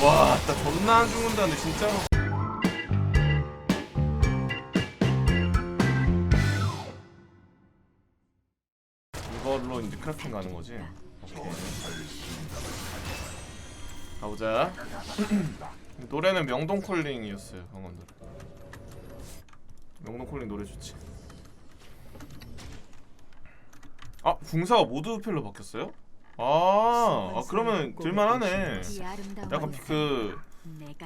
와, 나 존나 안 죽는다는데 진짜로. 이걸로 이제 크래프팅 가는 거지. 오케이. 가보자. 노래는 명동 콜링이었어요, 방금 노래. 명동 콜링 노래 좋지. 아, 궁사가 모두 펠로 바뀌었어요? 아, 아 그러면 들만하네. 약간 그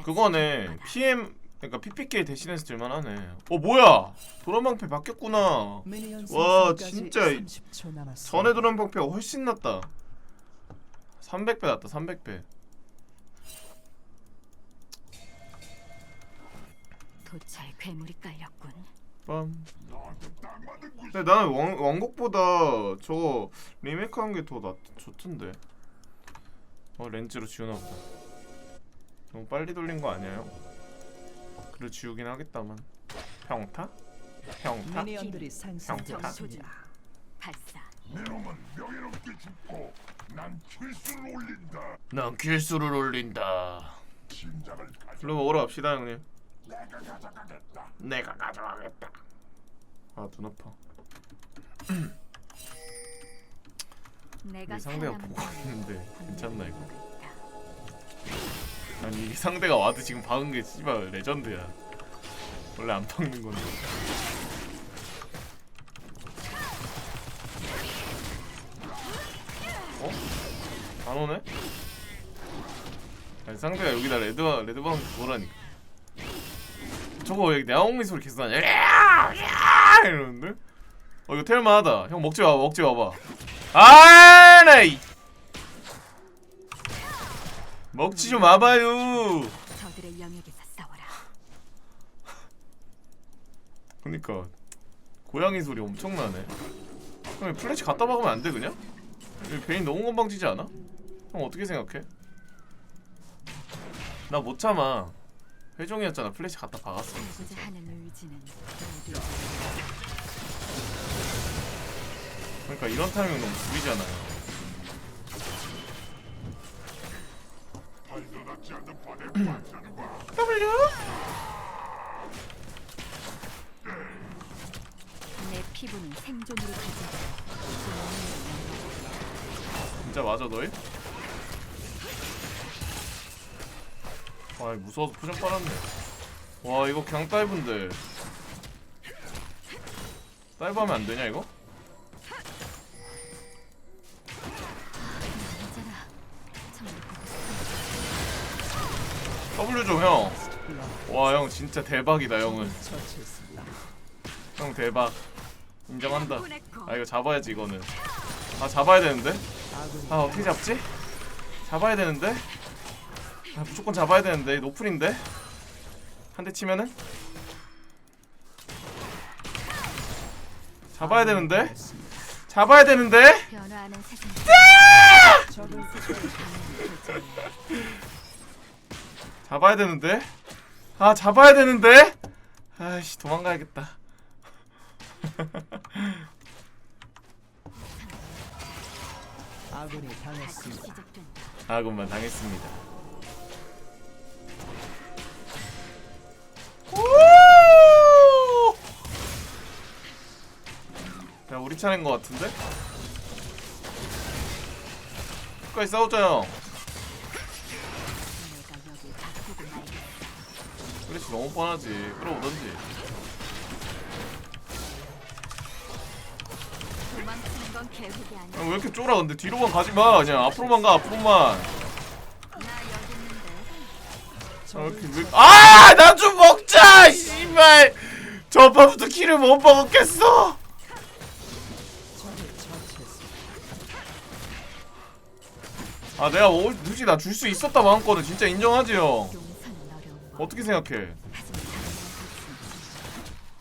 그거네. PM 그러니까 PPK 대신해서 들만하네. 어 뭐야? 도란방패 바뀌었구나. 와, 진짜 전에 도란방패가 훨씬 낫다. 300배 낫다. 300배. 도찰 괴물이 깔렸군. 빰. 근데 나는 원, 원곡보다 저거 리메이크한 게 더 낫, 좋던데. 어 렌즈로 지우나 보다. 너무 빨리 돌린 거 아니에요? 그래 지우긴 하겠다만. 평타? 평타? 미니언들이 상승되었습니다. 발사. 난 길수를 올린다. 불러 먹으러 갑시다 형님. 내가 가져가겠다. 아눈 아파. 내가 이 상대가 살아남은 보고 있는데 괜찮나 이거? 아니 이 상대가 와도 지금 박은 게 씨발 레전드야. 원래 안 박는 건데. 어? 안 오네? 아니 상대가 여기다 레드 레드방 뭐라니까. 저거 왜 야옹미 소리 계속 나냐? 야야! 이러는데? 어 이거 텔만하다. 형 먹지 마, 먹지 마봐. 아, 나 이. 먹지 좀 마봐요. 저들의 영역에서 싸워라. 그니까 고양이 소리 엄청 나네. 형 플래시 갖다 박으면 안 돼 그냥? 이 베인 너무 건방지지 않아? 형 어떻게 생각해? 나 못 참아. 회종이었잖아. 플래시 갖다 박았어. 고자 하는 의지는 모두 그러니까 이런 타이밍 너무 구리잖아요. W? 내 피부는 생존으로 가져가. 진짜 맞아 너희? 아 무서워서 표정 빨았네. 와 이거 그냥 다이브인데. 다이브 하면 안 되냐 이거? W 좀 형. 와 형 진짜 대박이다 형은. 형 대박. 인정한다. 아 이거 잡아야지 이거는. 아 잡아야 되는데? 아 어떻게 잡지? 잡아야 되는데? 아 무조건 잡아야 되는데 노플인데? 한 대 치면은? 잡아야 되는데? 잡아야 되는데? 변화하는 세상. 적을 잡아야 되는데? 아 잡아야 되는데? 아이씨 도망가야겠다 아군이 당했습니다. 아군만 당했습니다 차례인 것 같은데? 끝까지 싸우자 형. 플래시 너무 뻔하지 끌어오던지. 야, 왜 이렇게 쫄아 근데 뒤로만 가지마 그냥 앞으로만 가 앞으로만 나 여기 있는데. 아, 이렇게 왜... 아! 나 좀 먹자! 씨발! 저번부터 키를 못 먹었겠어! 아 내가 오, 굳이 나줄 수 있었다 마음거는 진짜 인정하지 형 용서는 어려운 법. 어떻게 생각해?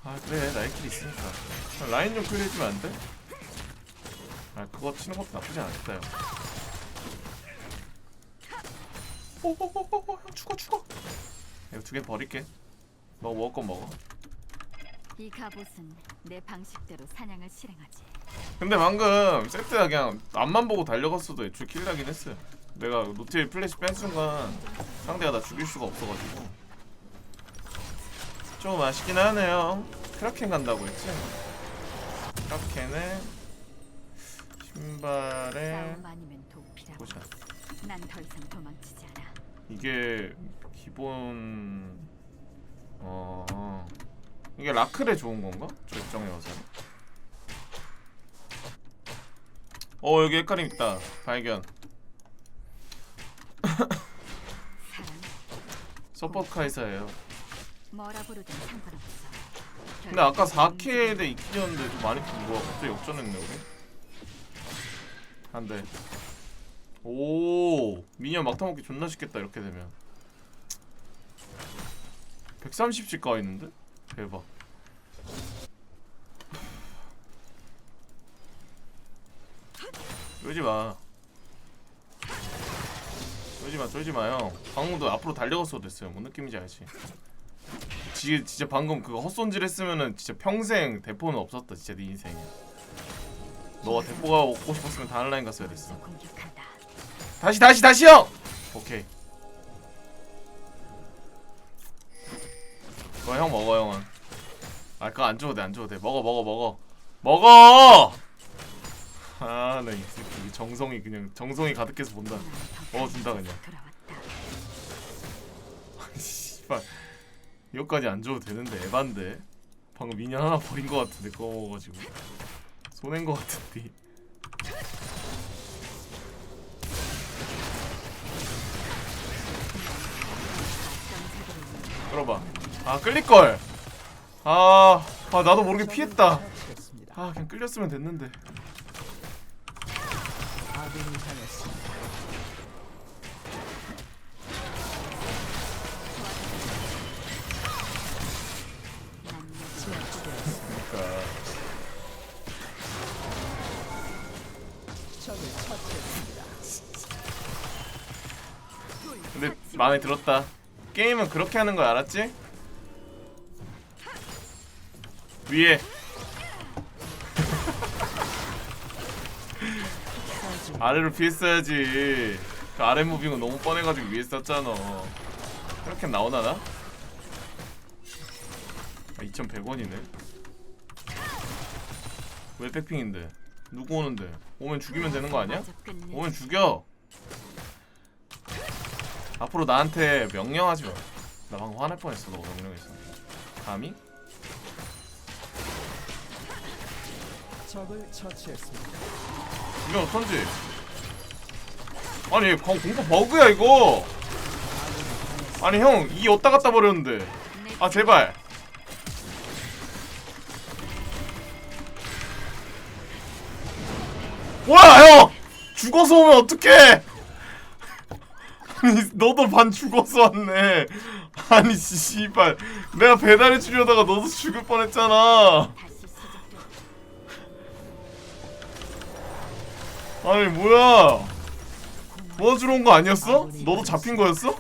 아 그래 나의 킬 있으니까 라인 좀 클리어해주면 안 돼? 아 그거 치는 것도 나쁘지 않았다 형 오오오오오 형 죽어 죽어 이거 두 개 버릴게 너 먹을 건 먹어 이 갑옷은 내 방식대로 사냥을 실행하지. 근데 방금 세트가 그냥 앞만 보고 달려갔어도 애초에 킬 나긴 했어요 내가 노틸 플래시 뺀 순간 상대가 나 죽일 수가 없어가지고 좀 아쉽긴 하네요 크라켄 간다고 했지? 크라켄에 신발에. 보자 난더 이상 도망치지 않아. 이게 기본 어 이게 라클에 좋은 건가? 절정의 화살 어 여기 헷갈림 있다. 발견. 서포트 카이사예요. 뭐라 부르든 상관없어. 근데 아까 4K 대 2K였는데 좀 많이 큰 거야. 갑자기 역전했네 우리. 안돼. 오 미니언 막타 먹기 존나 쉽겠다 이렇게 되면. 130씩 가 있는데? 대박 쫄지 마 쫄지 마 쫄지마 형 방금도 앞으로 달려갔어도 됐어요 뭔 느낌인지 알지? 지, 진짜 방금 그거 헛손질 했으면은 진짜 평생 대포는 없었다 진짜 네 인생에 너가 대포가 얻고 싶었으면 다른 라인 갔어야 됐어. 다시 다시 다시 형! 오케이 그거 형 먹어 형은 아 그거 안 줘도 돼 안 줘도 돼 먹어 먹어 먹어 먹어! 아나 이 새끼 정성이 그냥 정성이 가득해서 본다. 어, 준다, 그냥. 씨발. 이거까지 안 줘도 되는데 에반데. 방금 미니언 하나 버린 거 같은데 그거 먹어가지고. 손해인 거 같은데. 들어봐. 아 끌릴걸. 아, 아 나도 모르게 피했다. 아 그냥 끌렸으면 됐는데 아군이 당했습니다. 근데 마음에 들었다 게임은 그렇게 하는 거 알았지? 위에 아래로 피했어야지. 그 아래 무빙은 너무 뻔해가지고 위에 썼잖아. 이렇게 나오나 나? 아 2,100원이네. 왜 백핑인데? 누구 오는데? 오면 죽이면 되는 거 아니야? 오면 죽여. 앞으로 나한테 명령하지 마. 나 방금 화낼 뻔했어. 너가 명령했어. 감히? 적을 처치했습니다. 이건 어떤지? 아니 공- 공포 버그야 이거. 아니 형이 왔다 갔다 버렸는데. 내아 제발. 뭐야 형? 죽어서 오면 어떡해? 아니 너도 반 죽어서 왔네. 아니 씨발 내가 배달해 주려다가 너도 죽을 뻔했잖아. 아니 뭐야? 도와주러 온 거 아니었어? 너도 잡힌 거였어?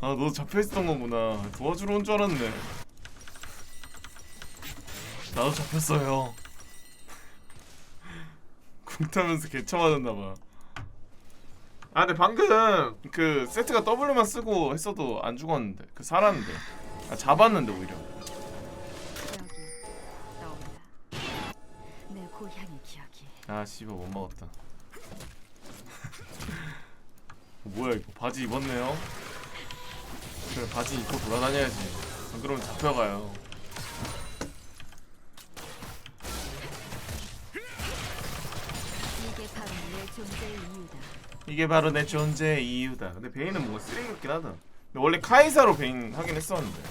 아 너도 잡혀 있었던 거구나. 도와주러 온 줄 알았네. 나도 잡혔어요. 궁 타면서 개쳐 맞았나 봐. 아 근데 방금 그 세트가 W만 쓰고 했어도 안 죽었는데 그 살았는데 아 잡았는데 오히려. 아 씨발 못 먹었다 뭐야 이거 바지 입었네요? 그래 바지 입고 돌아다녀야지. 안 그러면 잡혀가요. 이게 바로 내 존재의 이유다. 이게 바로 내 존재의 이유다. 근데 베인은 뭔가 쓰레기 같긴 하다. 근데 원래 카이사로 베인 하긴 했었는데.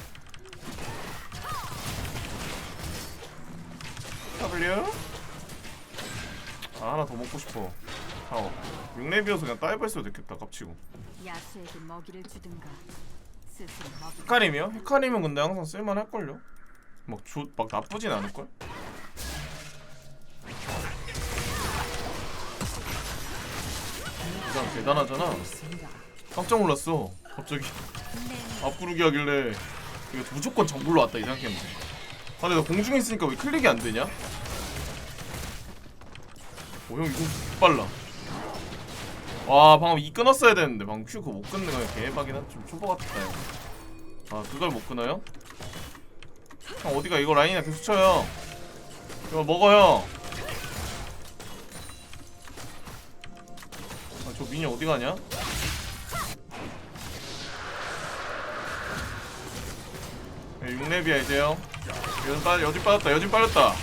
W? 아 하나 더 먹고 싶어 타워 6렙이어서 그냥 다이브 했어도 됐겠다 깝치고 야수에게 먹이를 주든가 스스로 먹이. 헤카림이요? 헤카림은 근데 항상 쓸만할걸요? 막, 조, 막 나쁘진 않을걸? 이 사람 대단하잖아 있습니다. 깜짝 놀랐어 갑자기 내 앞구르기 하길래 이거 무조건 정글로 왔다 이 생각했는데 아 근데 나 공중에 있으니까 왜 클릭이 안 되냐? 오형 이거 빨라 와 방금 이 끊었어야 되는데. 방금 큐 그거 못 끊는 거야 개박이나 좀 초보 같다 이거. 아 그걸 못 끊어요? 형 어디가? 이거 라인이나 계속 쳐요. 이거 먹어요. 아, 저 미니 어디 가냐? 네, 6렙이야 이제요 여진 빠졌다 여진 빠졌다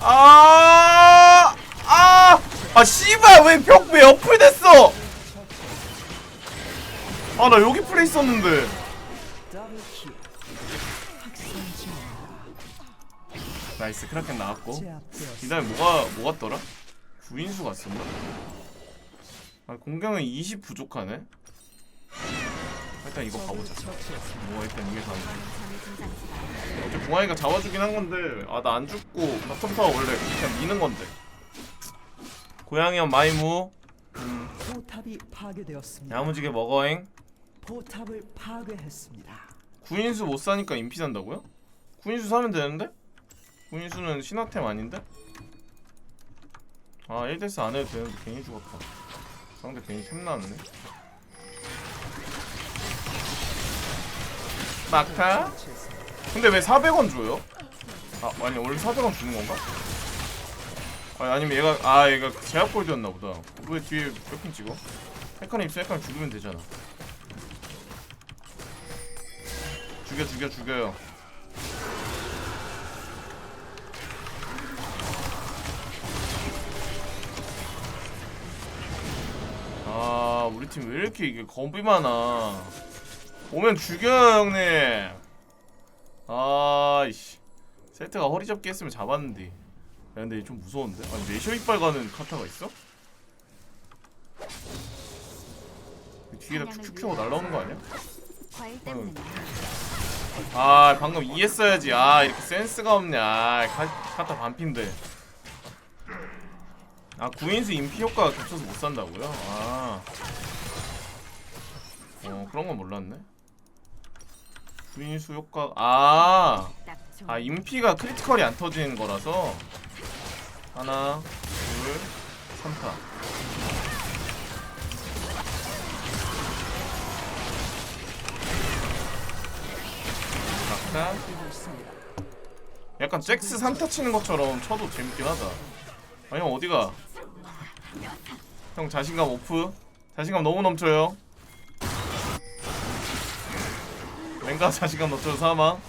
아, 아, 아, 씨발, 왜 벽 왜 옆을 됐어? 아, 나 여기 플레이 있었는데. 나이스, 크라켄 나왔고. 이. 다음에 뭐가, 뭐 같더라? 구인수 갔었나? 아, 공격은 20 부족하네? 일단 이거 가보자. 뭐, 일단 이게 진상치가 어제 공항이가 잡아주긴 한 건데, 아, 나 안 죽고, 바텀 타워 원래 그냥 미는 건데. 고양이 형 마이무. 포탑이 파괴되었습니다. 야무지게 먹어잉. 포탑을 파괴했습니다. 구인수 못 사니까 인피 산다고요? 구인수 사면 되는데? 구인수는 신화템 아닌데? 아 1대스 안 해도 되는데 괜히 죽었다 상대 괜히 템 나왔네 막타? 근데 왜 400원 줘요? 아 아니 원래 400원 주는 건가? 아니 아니면 얘가 아 얘가 제압 골드였나 보다 왜 뒤에 몇핀 찍어? 헤카님 입술 헤카님 죽이면 되잖아 죽여 죽여 죽여요 아 우리 팀 왜 이렇게 이게 겁이 많아 오면 죽여요 형님. 아이씨. 세트가 허리 잡기 했으면 잡았는데. 야 근데 얘좀 무서운데? 아니 내셔 이빨 가는 카타가 있어? 뒤에다 큐큐큐 날라오는 거 아니야? 아 방금 이해했어야지. 아 이렇게 센스가 없냐. 아, 카, 카타 반핀데. 아 구인수 인피 효과가 겹쳐서 못 산다고요? 아. 어, 그런 건 몰랐네 구인수 효과 아. 아 인피가 크리티컬이 안 터지는 거라서. 하나 둘 삼타. 막타 있습니다. 약간 잭스 삼타 치는 것처럼 쳐도 재밌긴 하다. 아형 어디가? 형 자신감 오프? 자신감 너무 넘쳐요 랭가 자신감 넘쳐요 사망.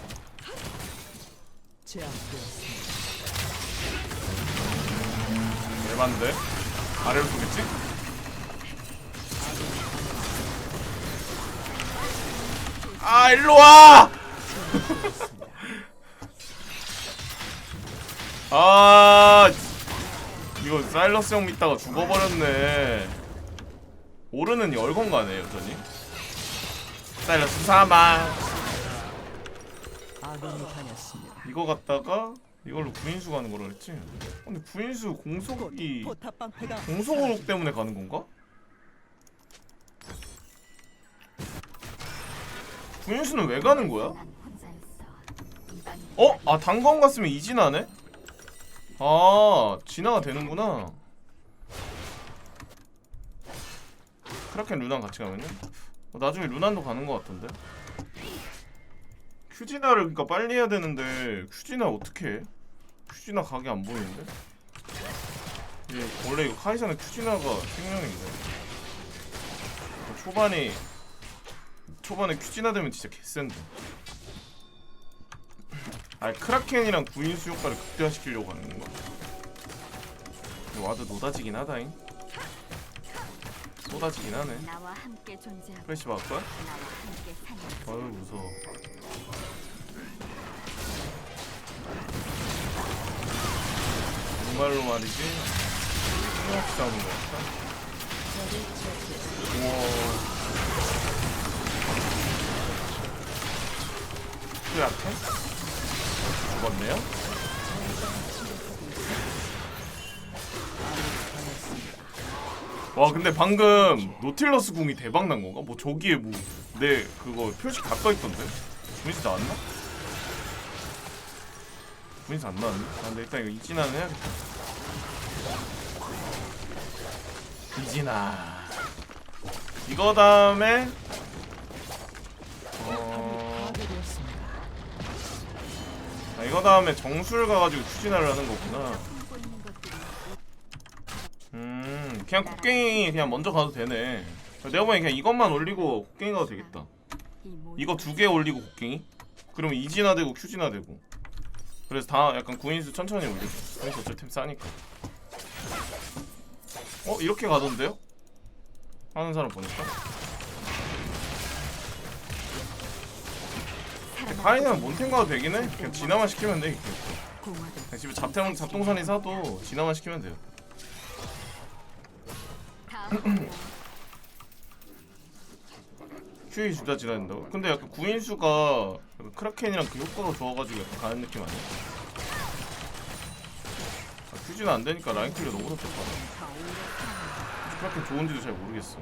얼만데? 아래로 쏘겠지? 아 일로와! 아 이거 사일러스 형 믿다가 죽어버렸네 오르는 열건 가네 여전히 사일러스 사망 아군이 당했습니다. 이거 갖다가 이걸로 구인수 가는 거라 했지 근데 구인수 공속이 포탑 방패가 공속으로 때문에 가는 건가? 구인수는 왜 가는 거야? 어? 아 단검 갔으면 이진하네? 아 진화가 되는구나 크라켄 루난 같이 가면요? 어, 나중에 루난도 가는 것 같던데 큐진화를 그니까 빨리 해야 되는데 큐진화 어떻게 해? 큐진화 각이 안 보이는데? 원래 이거 카이사는 큐진화가 생명인데 초반에 초반에 큐진화 되면 진짜 개센데 아 크라켄이랑 구인수 효과를 극대화시키려고 하는 건가? 와도 노다지긴 하다잉 노다지긴 하네 나와 함께 존재하고 프레시 막을 거야? 나와 함께 사는 어휴 무서워 정말로 말이지 생각 싸우는 거 같다 우와 크라켄? 죽었네요? 와 근데 방금 노틸러스 궁이 대박 난 건가? 뭐 저기에 뭐 내 그거 표시 가까이 있던데? 주민지 나왔나? 군인수 안 나왔네 아, 근데 일단 이거 이진아는 해야겠다 이진아 이거 다음에 어... 아, 이거 다음에 정술 가가지고 추진하를 하는 거구나 숨고 있는 것들이 음 그냥 곡괭이 그냥 먼저 가도 되네. 내가 보기엔 그냥 이것만 올리고 곡괭이 가도 되겠다. 이거 두 개 올리고 곡괭이? 그러면 이진화 되고 큐진화 되고. 그래서 다 약간 구인수 천천히 올리고. 구인수 어차피 템 싸니까. 어? 이렇게 가던데요? 하는 사람 보니까. 파이는 몬템 가도 되긴 해. 그냥 진화만 시키면 돼 그냥 집에 잡템, 잡동산이 사도 진화만 시키면 돼요 큐이 지나야 된다고? 근데 약간 구인수가 약간 크라켄이랑 그 효과가 좋아가지고 약간 가는 느낌 아니야? 아, 큐지는 안 되니까 라인 클리어 너무 오래 크라켄 좋은지도 잘 모르겠어.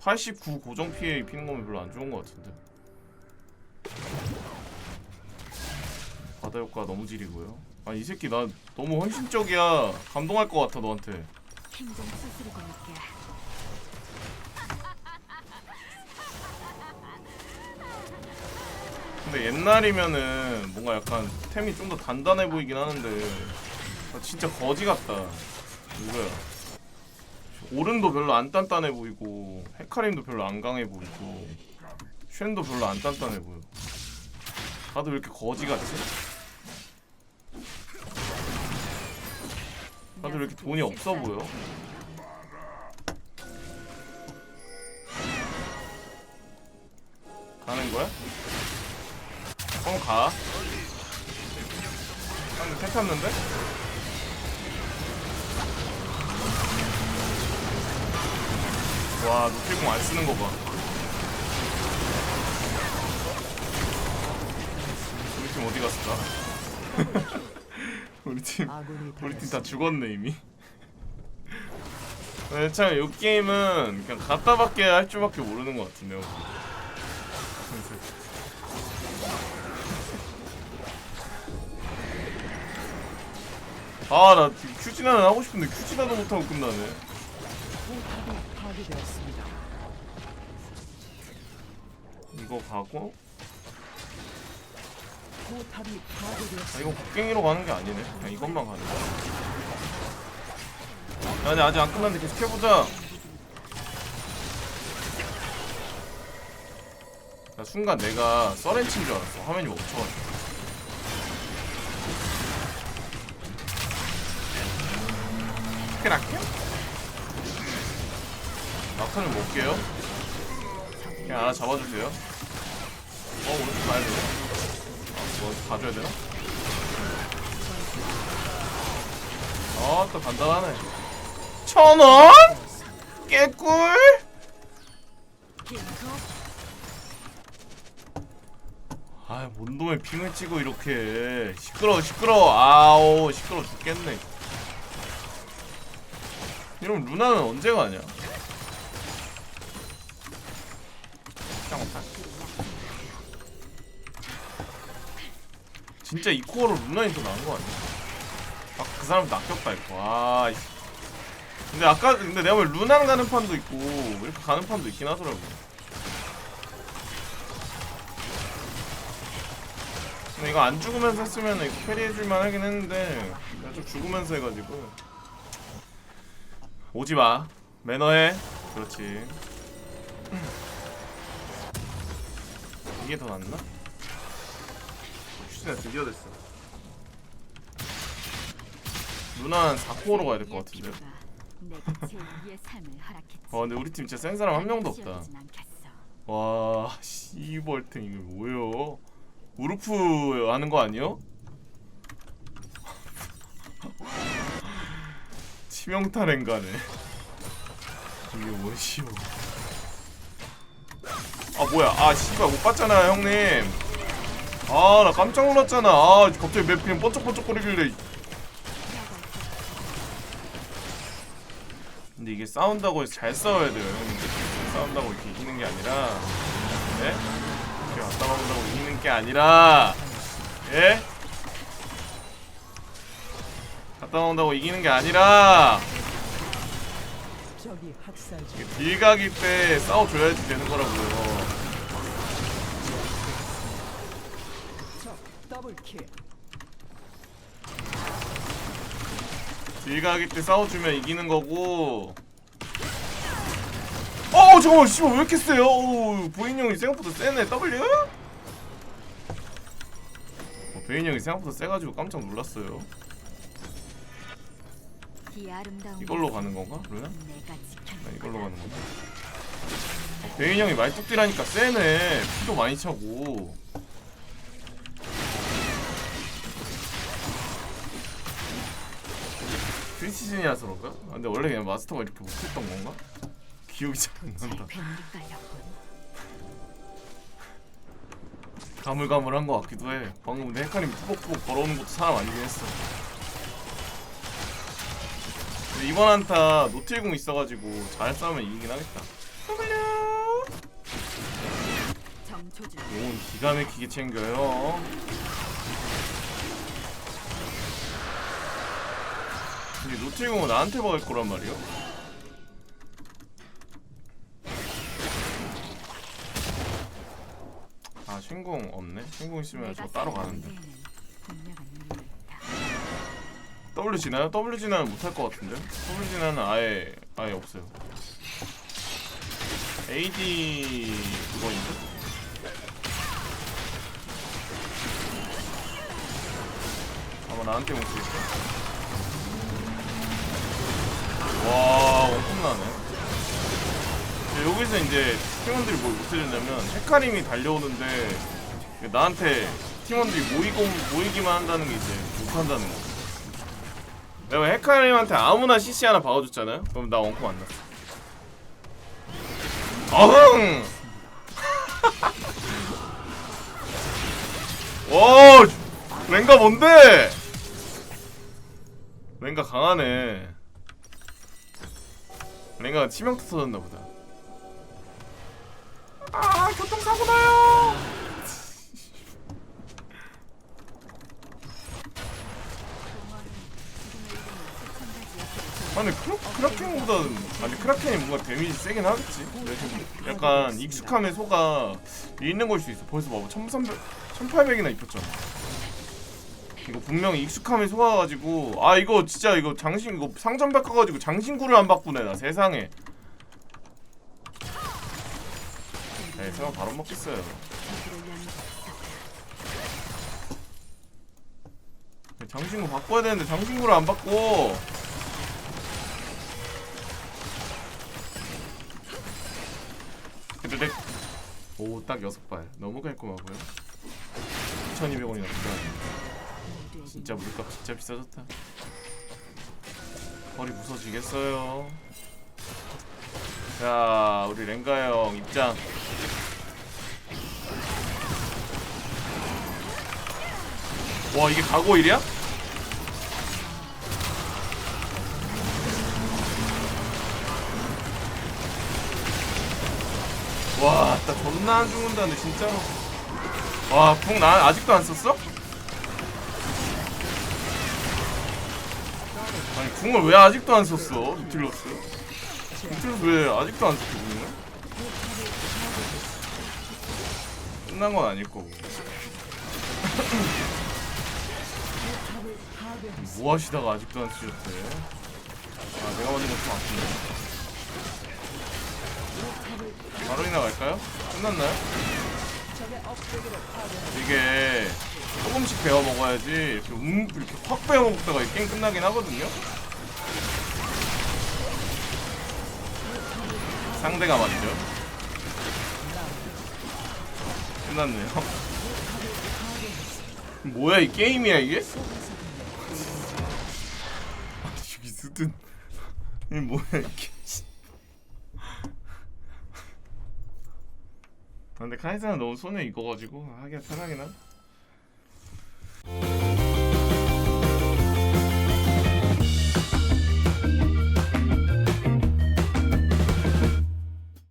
89 고정 피해 입히는 거면 별로 안 좋은 것 같은데. 바다 효과 너무 지리고요. 아 이 새끼 나 너무 헌신적이야. 감동할 것 같아 너한테 수스르고 있게 근데 옛날이면은 뭔가 약간 템이 좀 더 단단해 보이긴 하는데 아, 진짜 거지 같다. 누구야. 오른도 별로 안 단단해 보이고 헤카림도 별로 안 강해 보이고 쉔도 별로 안 단단해 보여. 다들 왜 이렇게 거지 같지? 다들 왜 이렇게 돈이 없어 보여? 가는 거야? 그럼 가. 방금 택 탔는데? 와, 노틸공 안 쓰는 거 봐. 우리 팀 어디 갔을까? 우리 팀, 아군이 우리 팀 다. 죽었네 이미. 네, 참, 이 게임은 그냥 갖다 밖에 할 줄밖에 모르는 것 같은데요. 아, 나 큐지나는 하고 싶은데 큐지나도 못하고 끝나네. 이거 가고, 아. 이거 곡괭이로 가는 게 아니네. 그냥 이것만 가는 거야. 야, 근데 아직 안 끝났는데 계속 해보자. 나 순간 내가 서렌치인 줄 알았어. 화면이 멈춰가지고. 크라켄? 낙타를 먹게요. 그냥 하나 잡아주세요. 어, 오른쪽 가야. 아, 뭐 가져야 되나? 어, 또 간단하네. 천 원? 깨꿀? 긴급 아, 뭔 놈의 핑을 찍고 이렇게 시끄러워, 시끄러워. 아우, 시끄러워 죽겠네. 이러면 루나는 언제 가냐? 쌍 진짜 이 코어로 루나이 더 나은 거 아니야? 아, 그 사람 낚였다 이거. 아, 이 근데 아까 근데 내가 보면 루낭 가는 판도 있고 이렇게 가는 판도 있긴 하더라고. 근데 이거 안 죽으면서 했으면 캐리해줄만 하긴 했는데 내가 좀 죽으면서 해가지고 오지 마 매너해 그렇지 이게 더 낫나? 휴지가 드디어 됐어 누나는 4코어로 가야 될 것 같은데 내가 제2의 삶을 허락했지. 어 근데 우리 팀 진짜 센 사람 한 명도 없다. 와 씨벌탱 이거 뭐예요? 우르프 하는 거 아니요? 치명타 랭가네 이게 뭐시오 아 뭐야 아 씨발 못 봤잖아 형님 아 나 깜짝 놀랐잖아 아 갑자기 맵 그냥 번쩍번쩍거리길래 근데 이게 싸운다고 해서 잘 싸워야 돼요 형님 싸운다고 이렇게 이기는 게 아니라 네? 이렇게 왔다 막는다고 이기는 게 아니라 예? 갔다 온다고 이기는 게 아니라. 이게 딜각일 때 싸워줘야지 되는 거라고요. 더블킬. 딜각일 때 싸워주면 이기는 거고. 어 잠깐만 씨발 왜 이렇게 세요? 오, 보인 형이 생각보다 세네 W? 어, 베인 형이 생각보다 세가지고 깜짝 놀랐어요. 이 아름다운 이걸로 가는 건가? 그러면? 내가 지켜. 나 이걸로 가는 건가? 어, 베인 형이 말뚝질하니까 세네. 피도 많이 차고. 시즌이라서 그런가? 아, 근데 원래 그냥 마스터가 이렇게 못했던 건가? 기억이 잘 안 난다. 가물가물한 것 같기도 해. 방금 근데 헤카님 푸벅푸벅 걸어오는 것도 사람 아니긴 했어. 근데 이번 한타 노틸공 있어가지고 잘 싸우면 이기긴 하겠다. 오 기가 막히게 챙겨요. 근데 노틸공은 나한테 박을 거란 말이야? 아 신공 없네. 신공 있으면 저 따로 가는데. W 지나요? W 지나는 못할 것 같은데? W 지나는 아예 아예 없어요. AD 그거인데? 아마 나한테 못 쓰겠다. 와 엄청나네. 여기서 이제 팀원들이 뭘 못해준다면 헤카림이 달려오는데 나한테 팀원들이 모이고 모이기만 한다는 게 이제 못한다는 거. 내가 헤카림한테 아무나 CC 하나 박아줬잖아요? 그럼 나 원콤 안 났어. 어흥! 와, 랭가 뭔데? 랭가 강하네. 랭가가 치명타 터졌나 보다. 아, 교통사고 나요! 아니 크라, 크라켄보다는 아니 크라켄이 뭔가 데미지 세긴 하겠지 약간 익숙함에 속아 있는 걸 수 있어 벌써 봐봐 1300, 1800이나 입혔잖아 이거 분명히 익숙함에 속아가지고. 아 이거 진짜 이거 장신 이거 상점백 가가지고 장신구를 안 바꾸네 나 세상에. 에이 설마 바로 먹겠어요. 장신구 바꿔야 되는데 장신구를 안 바꿔. 드르륵 오딱 여섯 발. 너무 깔끔하고요. 1200원이나 비싸 진짜 물값 진짜 비싸졌다 허리 부서지겠어요 자 우리 랭가 형 입장 와 이게 가고 일이야? 와, 나 존나 안 죽는다는데 진짜로. 와, 궁나 아직도 안 썼어? 아니 궁을 왜 아직도 안 썼어? 뉴틸러스. 뉴틸러스 왜 아직도 안 썼어 궁을? 끝난 건 아닐 거고. 뭐 하시다가 아직도 안 쓰셨대? 아, 내가 맞은 것좀 아픈데. 바로 나갈까요? 끝났나요? 이게 조금씩 베어 먹어야지 이렇게 음 이렇게 확 베어 먹다가 이 게임 끝나긴 하거든요. 상대가 말이죠. 끝났네요. 뭐야 이 게임이야 이게? 아니 쓰든 이 뭐야 이게? 아, 근데 카이사는 너무 손에 익어가지고 하기가 편하긴 하다.